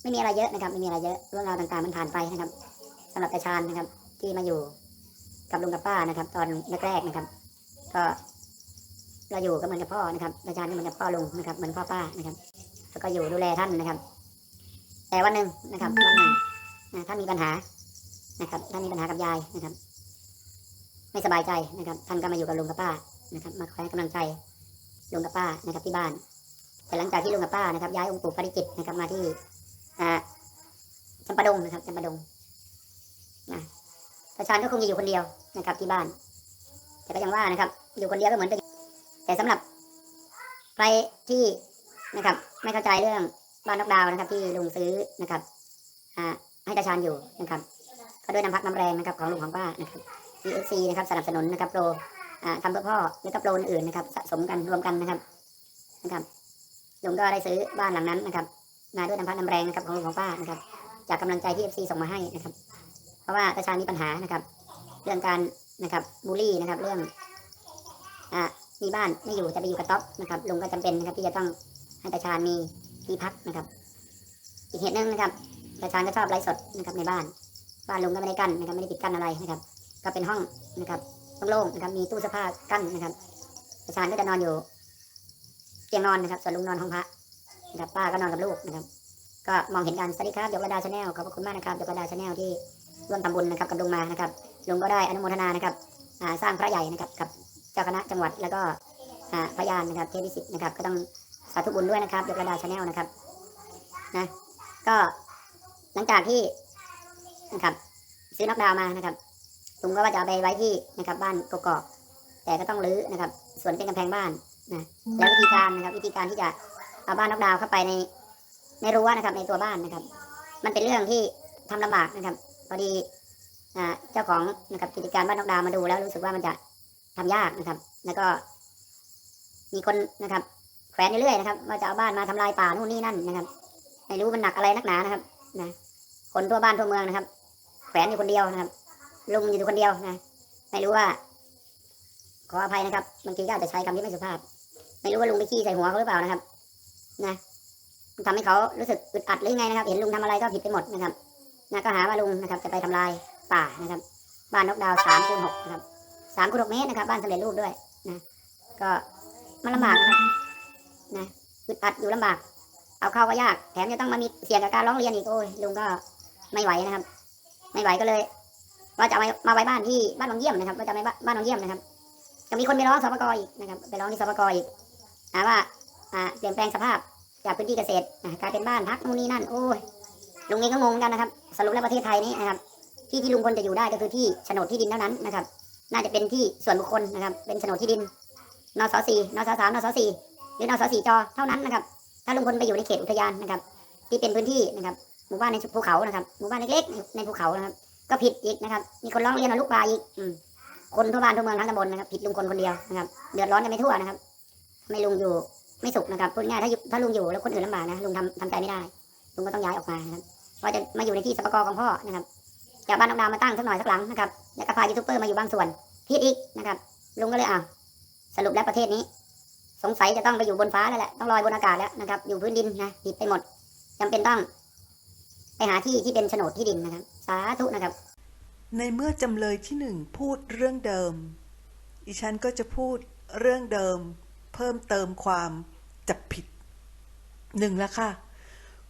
ไม่มีอะไรเยอะนะครับ ไม่มีอะไรเยอะเรื่องราวต่างๆมันผ่านไปนะครับสำหรับตาชาญนะครับ ที่มาอยู่กับลุงกับป้านะครับ ตอนแรกๆนะครับ ก็เราอยู่ก็เหมือนกับพ่อนะครับตาชาญก็เหมือนกับพ่อลุงนะครับ เหมือนพ่อป้านะครับ แล้วก็อยู่ดูแลท่านนะครับ แต่วันหนึ่งนะครับวันหนึ่งนะท่านมีปัญหานะครับ ท่านมีปัญหากับยายนะครับ ไม่สบายใจนะครับ ท่านก็มาอยู่กับลุงกับป้านะครับ มาคอยกำลังใจลุงกับป้านะครับที่บ้านแต่หลังจากที่ลุงกับป้านะครับย้ายองค์ปู่ปริจิตนะครับมาที่ จำปาดงนะครับจำปาดงนะตาชาญก็คงจะอยู่คนเดียวนะครับ ที่บ้าน แต่ก็ยังว่านะครับ อยู่คนเดียวก็เหมือนเป็นแต่สำหรับใครที่นะครับ ไม่เข้าใจเรื่องบ้านนกดาวนะครับ ที่ลุงซื้อนะครับให้ตาชาญอยู่นะครับก็ด้วยน้ำพักน้ำแรงนะครับของลุงของป้านะครับ EFC นะครับสนับสนุนนะครับโปรทำเพื่อพ่อแล้วก็โปรอื่นๆนะครับ สะสมกันรวมกันนะครับนะครับลุงก็ได้ซื้อบ้านหลังนั้นนะครับ มาด้วยน้ำพักน้ำแรงนะครับของลุงของป้านะครับ จากกำลังใจที่ FC ส่งมาให้นะครับ เพราะว่าตาชามีปัญหานะครับ เรื่องการนะครับบูลลี่นะครับ เรื่องอ่ามีบ้านไม่อยู่จะไปอยู่กับต๊อปนะครับลุงก็จำเป็นนะครับที่จะต้องให้ตาชามีที่พักนะครับ อีกเหตุหนึ่งนะครับตาชาก็ชอบไลฟ์สดนะครับในบ้านบ้านลุงก็ไม่ได้กั้นนะครับไม่ได้ปิดกั้นอะไรนะครับ ก็เป็นห้องนะครับโล่งๆนะครับมีตู้เสื้อผ้ากั้นนะครับตาชาก็จะนอนอยู่เตียงนอนนะครับส่วนลุงนอนห้องพระ นะครับป้าก็นอนกับลูกนะครับ ก็มองเห็นกันสวัสดีครับยกระดาชาแนลขอบพระคุณมากนะครับยกระดาชาแนลที่ร่วมทำบุญนะครับกับลุงมานะครับลุงก็ได้อนุโมทนานะครับสร้างพระใหญ่นะครับกับเจ้าคณะจังหวัดแล้วก็พยานนะครับเทพวิสิทธิ์นะครับ ก็ต้องสาธุบุญด้วยนะครับยกระดาชาแนลนะครับนะก็หลังจากที่นะครับ ซื้อนอกดาวมานะครับลุงก็ว่าจะเอาไปไว้ที่นะครับ บ้านกกอกแต่ก็ต้องรื้อนะครับ ส่วนเป็นกำแพงบ้านนะแล้ววิธีการนะครับ วิธีการที่จะ เอาบ้านน็อกดาวน์เข้าไปในในรั้วนะครับ ในตัวบ้านนะครับ มันเป็นเรื่องที่ทำลำบากนะครับพอดีเจ้าของนะครับกิจการบ้านนอกดาวมาดูแล้วรู้สึกว่ามันจะทำยากนะครับ แล้วก็ มีคนนะครับ แขวนเรื่อยๆนะครับว่าจะเอาบ้านมาทำลายป่านู่นนี่นั่นนะครับไม่รู้มันหนักอะไรนักหนานะครับนะคนทั่วบ้านทั่วเมืองนะครับ แขวนอยู่คนเดียวนะครับลุงอยู่คนเดียวนะไม่รู้ว่า ขออภัยนะครับบางทีก็อาจจะใช้คำที่ไม่สุภาพ ไม่รู้ว่าลุงไปขี้ใส่หัวเขาหรือเปล่านะครับ นะทำให้เขารู้สึกอึดอัดหรือไงนะครับ เห็นลุงทำอะไรก็ผิดไปหมดนะครับนะก็หาว่าลุงนะครับ จะไปทำลายป่านะครับ บ้านนกดาวสามคูณหกนะครับสามคูณหกเมตรนะครับ บ้านสำเร็จรูปด้วยนะก็มันลำบากนะครับนะอึดอัดอยู่ลำบาก เอาเข้าก็ยาก แถมจะต้องมามีเสี่ยงกับการร้องเรียนอีกโอ้ยลุงก็ไม่ไหวนะครับ ไม่ไหวก็เลย ว่าจะเอามาไว้บ้านที่บ้านบางเยี่ยมนะครับว่าจะไปบ้านบางเยี่ยมนะครับจะมีคนไปร้องสปกอีกนะครับ ไปร้องที่สปกอีกหาว่าอ่าเปลี่ยนแปลงสภาพ จากพื้นที่เกษตรกลายเป็นบ้านพักนู่นนี่นั่นโอ้ยลุงเองก็งงเหมือนกันนะครับ สรุปแล้วประเทศไทยนี้นะครับ ที่ที่ลุงพลจะอยู่ได้ก็คือที่โฉนดที่ดินเท่านั้นนะครับ น่าจะเป็นที่ส่วนบุคคลนะครับ เป็นโฉนดที่ดินนสสี่นสสามนสสี่หรือนสสี่จเท่านั้นนะครับ ถ้าลุงพลไปอยู่ในเขตอุทยานนะครับ ที่เป็นพื้นที่นะครับหมู่บ้านในภูเขานะครับหมู่บ้านเล็กๆในภูเขานะครับ ก็ผิดอีกนะครับ มีคนร้องเรียนลูกปลาอีกคนทั่วบ้านทั่วเมืองทั้งตำบลนะครับ ผิดลุงคนคนเดียวนะครับ เดือดร้อนกันไม่ทั่วนะครับไม่ลุงอยู่ ไม่สุขนะครับพูดง่ายถ้าถ้าลุงอยู่แล้วคนอื่นลำบากนะลุงทำทำใจไม่ได้ลุงก็ต้องย้ายออกมานะครับว่าจะมาอยู่ในที่สปกของพ่อนะครับจากบ้านนอกดาวมาตั้งสักหน่อยสักหลังนะครับแล้วก็พายูทูบเบอร์มาอยู่บางส่วนผิดอีกนะครับลุงก็เลยอ่าสรุปแล้วประเทศนี้ สงสัยจะต้องไปอยู่บนฟ้าแล้วแหละต้องลอยบนอากาศแล้วนะครับ อยู่พื้นดินนะผิดไปหมดจำเป็นต้อง ไปหาที่ที่เป็นโฉนดที่ดินนะครับ สาธุนะครับ ในเมื่อจำเลยที่หนึ่งพูดเรื่องเดิมดิฉันก็จะพูดเรื่องเดิม เพิ่มเติมความจับผิดหนึ่งละค่ะ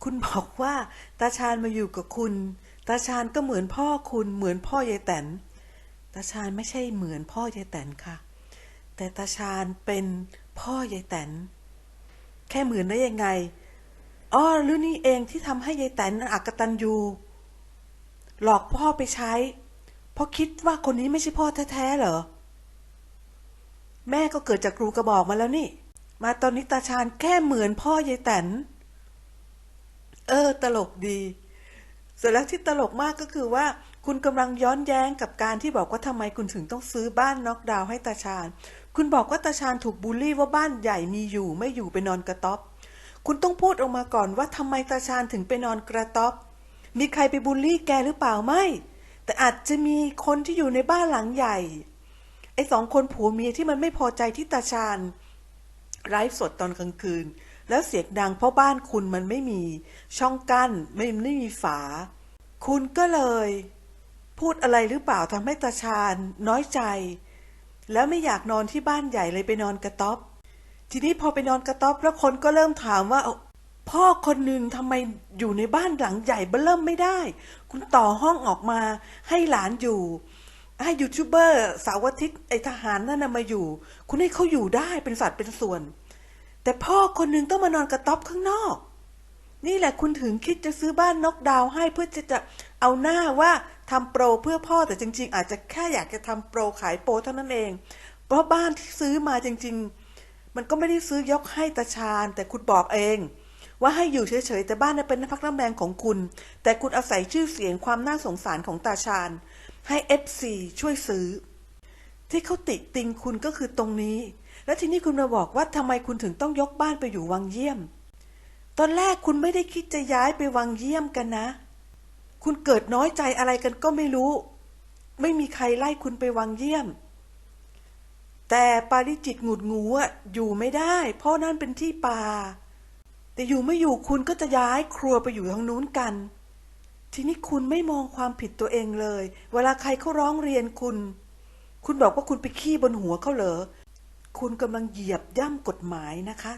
คุณบอกว่าตาชาญมาอยู่กับคุณ ตาชาญก็เหมือนพ่อคุณ เหมือนพ่อยายแตนตาชาญไม่ใช่เหมือนพ่อยายแตนค่ะ แต่ตาชาญเป็นพ่อยายแตนแค่เหมือนได้ยังไงอ๋อหรือนี่เองที่ทำให้ยายแตนอักตันยูหลอกพ่อไปใช้ เพราะคิดว่าคนนี้ไม่ใช่พ่อแท้ๆเหรอ แม่ก็เกิดจากครูกระบอกมาแล้วนี่ มาตอนนี้ตาชาญแค่เหมือนพ่อยายแตนเออ ตลกดี เสร็จแล้วที่ตลกมากก็คือว่า คุณกำลังย้อนแย้งกับการที่บอกว่าทำไมคุณถึงต้องซื้อบ้านน็อกดาวน์ให้ตาชาญคุณบอกว่าตาชาญถูกบูลลี่ว่าบ้านใหญ่มีอยู่ไม่อยู่ไปนอนกระต๊อบ คุณต้องพูดออกมาก่อนว่าทำไมตาชาญถึงไปนอนกระต๊อบ มีใครไปบูลลี่แกหรือเปล่าไม่ แต่อาจจะมีคนที่อยู่ในบ้านหลังใหญ่ ไอ้สองคนผัวเมียที่มันไม่พอใจที่ตาชาญไลฟ์สดตอนกลางคืน แล้วเสียงดังเพราะบ้านคุณมันไม่มี ช่องกั้นไม่ไม่มีฝา คุณก็เลย พูดอะไรหรือเปล่าทำให้ตาชาญน้อยใจ แล้วไม่อยากนอนที่บ้านใหญ่เลยไปนอนกระต๊อบ ทีนี้พอไปนอนกระต๊อบแล้วคนก็เริ่มถามว่าพ่อคนหนึ่งทำไมอยู่ในบ้านหลังใหญ่เบ้อเริ่มไม่ได้ คุณต่อห้องออกมาให้หลานอยู่ ให้ยูทูบเบอร์สาวอาทิตย์ไอทหารนั่นนะมาอยู่ คุณให้เขาอยู่ได้เป็นสัตว์เป็นส่วน แต่พ่อคนหนึ่งต้องมานอนกระต๊อบข้างนอก นี่แหละคุณถึงคิดจะซื้อบ้านนกดาวให้เพื่อจะจะเอาหน้าว่าทำโปรเพื่อพ่อแต่จริง ๆ อาจจะแค่อยากจะทำโปรขายโปรเท่านั้นเอง เพราะบ้านที่ซื้อมาจริง ๆ มันก็ไม่ได้ซื้อยกให้ตาชาญ แต่คุณบอกเองว่าให้อยู่เฉยๆ แต่บ้านนั้นเป็นพักน้ำแรงของคุณ แต่คุณอาศัยชื่อเสียงความน่าสงสารของตาชาญ ให้เอฟซีช่วยซื้อ ที่เขาติติงคุณก็คือตรงนี้ แล้วทีนี้คุณมาบอกว่าทำไมคุณถึงต้องยกบ้านไปอยู่วังเยี่ยม ตอนแรกคุณไม่ได้คิดจะย้ายไปวังเยี่ยมกันนะ คุณเกิดน้อยใจอะไรกันก็ไม่รู้ ไม่มีใครไล่คุณไปวังเยี่ยม แต่ปาริจิตหงุดงูอะอยู่ไม่ได้ เพราะนั่นเป็นที่ป่าแต่อยู่ไม่อยู่คุณก็จะย้ายครัวไปอยู่ทางนู้นกัน ทีนี้คุณไม่มองความผิดตัวเองเลย เวลาใครเขาร้องเรียนคุณ คุณบอกว่าคุณไปขี้บนหัวเขาเหรอ คุณกำลังเหยียบย่ำกฎหมายนะคะ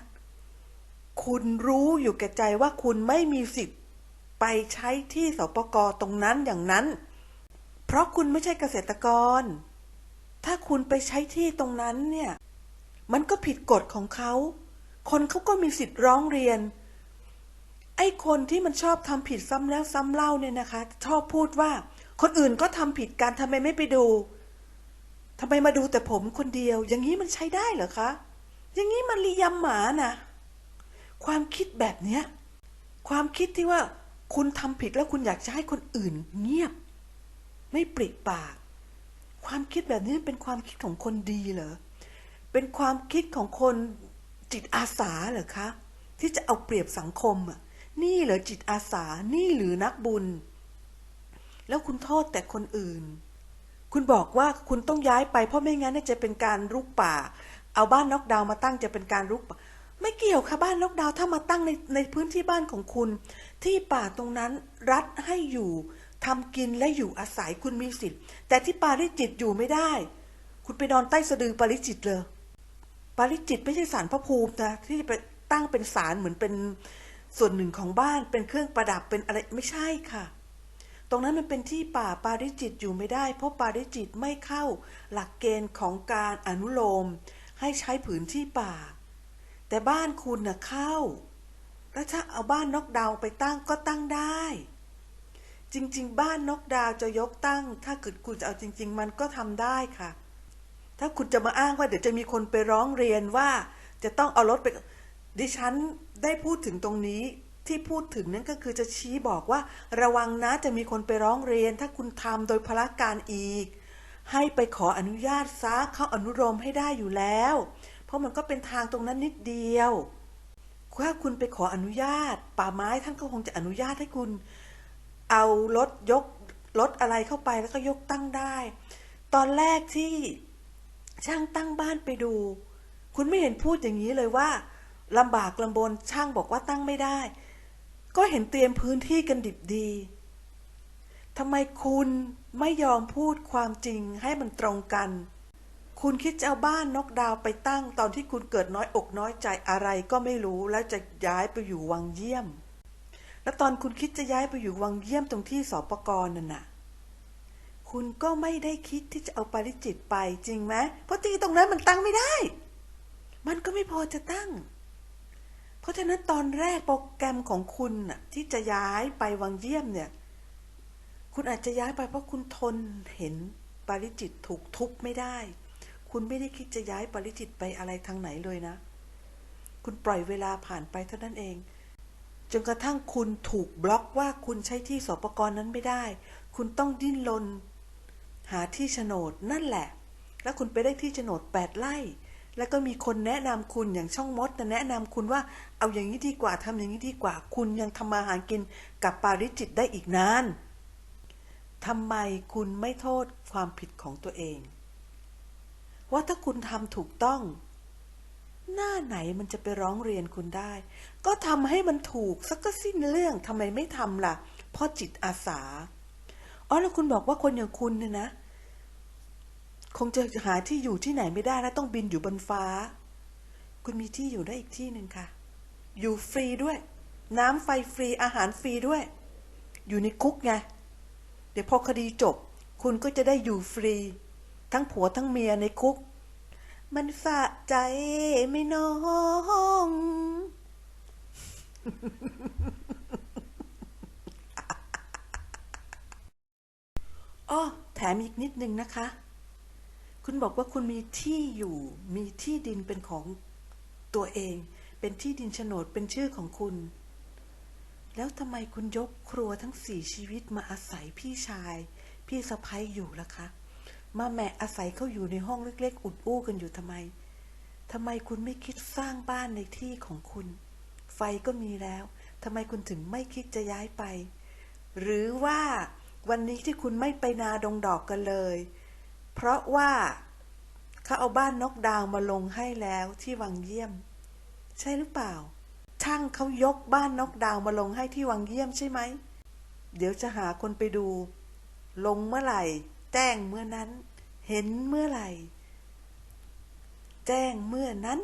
คุณรู้อยู่แก่ใจว่าคุณไม่มีสิทธิ์ ไปใช้ที่สปกตรงนั้นอย่างนั้น เพราะคุณไม่ใช่เกษตรกร ถ้าคุณไปใช้ที่ตรงนั้นเนี่ย มันก็ผิดกฎของเขา คนเขาก็มีสิทธิ์ร้องเรียน ไอ้คนที่มันชอบทำผิดซ้ำแล้วซ้ำเล่าเนี่ยนะคะ ชอบพูดว่า คนอื่นก็ทำผิดกันทำไมไม่ไปดูทำไมมาดูแต่ผมคนเดียว อย่างนี้มันใช้ได้เหรอคะ อย่างนี้มันลียำหมานะความคิดแบบเนี้ย ความคิดที่ว่า คุณทำผิดแล้วคุณอยากจะให้คนอื่น เงียบ ไม่ปริปาก ความคิดแบบนี้เป็นความคิดของคนดีเหรอ เป็นความคิดของคนจิตอาสาเหรอคะ ที่จะเอาเปรียบสังคมอะ นี่เหรอจิตอาสา นี่หรือนักบุญ แล้วคุณโทษแต่คนอื่น คุณบอกว่าคุณต้องย้ายไป เพราะไม่งั้นจะเป็นการรุกป่า เอาบ้านนอกดาวมาตั้งจะเป็นการรุกป่า ไม่เกี่ยวค่ะบ้านนอกดาวถ้ามาตั้งในในพื้นที่บ้านของคุณ ที่ป่าตรงนั้นรัฐให้อยู่ทำกินและอยู่อาศัยคุณมีสิทธิ์ แต่ที่ปาริจิตอยู่ไม่ได้ คุณไปนอนใต้สะดือปาริจิตเลยปาริจิตไม่ใช่สารพระภูมินะที่ไปตั้งเป็นสารเหมือนเป็น ส่วนหนึ่งของบ้านเป็นเครื่องประดับเป็นอะไรไม่ใช่ค่ะ ตรงนั้นมันเป็นที่ป่าปาริจิตอยู่ไม่ได้ เพราะปาริจิตไม่เข้าหลักเกณฑ์ของการอนุโลม ให้ใช้ผืนที่ป่า แต่บ้านคุณน่ะเข้า แล้วถ้าเอาบ้านนกดาวไปตั้งก็ตั้งได้ จริงๆ บ้านนกดาวจะยกตั้ง ถ้าเกิดคุณจะเอาจริง ๆ มันก็ทำได้ค่ะ ถ้าคุณจะมาอ้างว่าเดี๋ยวจะมีคนไปร้องเรียนว่า จะต้องเอารถไป ดิฉันได้พูดถึงตรงนี้ที่พูดถึงนั่นก็คือจะชี้บอกว่า ระวังนะจะมีคนไปร้องเรียน ถ้าคุณทำโดยพละการอีก ให้ไปขออนุญาตซะเขาอนุโลมให้ได้อยู่แล้ว เพราะมันก็เป็นทางตรงนั้นนิดเดียวถ้าคุณไปขออนุญาต ป่าไม้ท่านก็คงจะอนุญาตให้คุณ เอารถยกรถอะไรเข้าไปแล้วก็ยกตั้งได้ ตอนแรกที่ช่างตั้งบ้านไปดู คุณไม่เห็นพูดอย่างนี้เลยว่า ลำบากลำบนช่างบอกว่าตั้งไม่ได้ ก็เห็นเตรียมพื้นที่กันดิบดีทำไมคุณไม่ยอมพูดความจริงให้มันตรงกัน คุณคิดจะเอาบ้านนกดาวไปตั้งตอนที่คุณเกิดน้อยอกน้อยใจอะไรก็ไม่รู้แล้วจะย้ายไปอยู่วังเยี่ยม แล้วตอนคุณคิดจะย้ายไปอยู่วังเยี่ยมตรงที่สปกรนั่นน่ะ คุณก็ไม่ได้คิดที่จะเอาปาริจิตไปจริงไหมเพราะที่ตรงนั้นมันตั้งไม่ได้ มันก็ไม่พอจะตั้ง เพราะฉะนั้นตอนแรกโปรแกรมของคุณน่ะที่จะย้ายไปวังเยี่ยมเนี่ย คุณอาจจะย้ายไปเพราะคุณทนเห็นปาริจิตถูกทุบไม่ได้ คุณไม่ได้คิดจะย้ายปาริจิตไปอะไรทางไหนเลยนะ คุณปล่อยเวลาผ่านไปเท่านั้นเองจนกระทั่งคุณถูกบล็อกว่าคุณใช้ที่สปกรนั้นไม่ได้ คุณต้องดิ้นรนหาที่โฉนดนั่นแหละ แล้วคุณไปได้ที่โฉนดแปดไร่ แล้วก็มีคนแนะนำคุณอย่างช่องมดแนะนำคุณว่าเอาอย่างนี้ดีกว่าทำอย่างนี้ดีกว่า คุณยังทำมาหากินกับปาริจิตได้อีกนานทำไมคุณไม่โทษความผิดของตัวเอง ว่าถ้าคุณทำถูกต้อง หน้าไหนมันจะไปร้องเรียนคุณได้ ก็ทำให้มันถูกสักก็สิ้นเรื่องทำไมไม่ทำล่ะเพราะจิตอาสาอ๋อแล้วคุณบอกว่าคนอย่างคุณเนี่ยนะ คงจะหาที่อยู่ที่ไหนไม่ได้แล้วต้องบินอยู่บนฟ้า คุณมีที่อยู่ได้อีกที่หนึ่งค่ะ อยู่ฟรีด้วย น้ำไฟฟรีอาหารฟรีด้วย อยู่ในคุกไงเดี๋ยวพอคดีจบ คุณก็จะได้อยู่ฟรี ทั้งผัวทั้งเมียในคุก มันสะใจไม่น้องอ้อแถมอีกนิดนึงนะคะ คุณบอกว่าคุณมีที่อยู่ มีที่ดินเป็นของตัวเอง เป็นที่ดินโฉนดเป็นชื่อของคุณ แล้วทำไมคุณยกครัวทั้งสี่ชีวิตมาอาศัยพี่ชาย พี่สะพ้ยอยู่ล่ะคะ มาแมะอาศัยเขาอยู่ในห้องเล็ก ๆ อุดอู้กันอยู่ทำไมทำไมคุณไม่คิดสร้างบ้านในที่ของคุณ ไฟก็มีแล้วทำไมคุณถึงไม่คิดจะย้ายไป หรือว่าวันนี้ที่คุณไม่ไปนาดงดอกกันเลย เพราะว่าเขาเอาบ้านนกดาวมาลงให้แล้วที่วังเยี่ยม ใช่หรือเปล่า ช่างเขายกบ้านนกดาวมาลงให้ที่วังเยี่ยมใช่ไหม เดี๋ยวจะหาคนไปดู ลงเมื่อไหร่ แจ้งเมื่อนั้น เห็นเมื่อไหร่ แจ้งเมื่อนั้น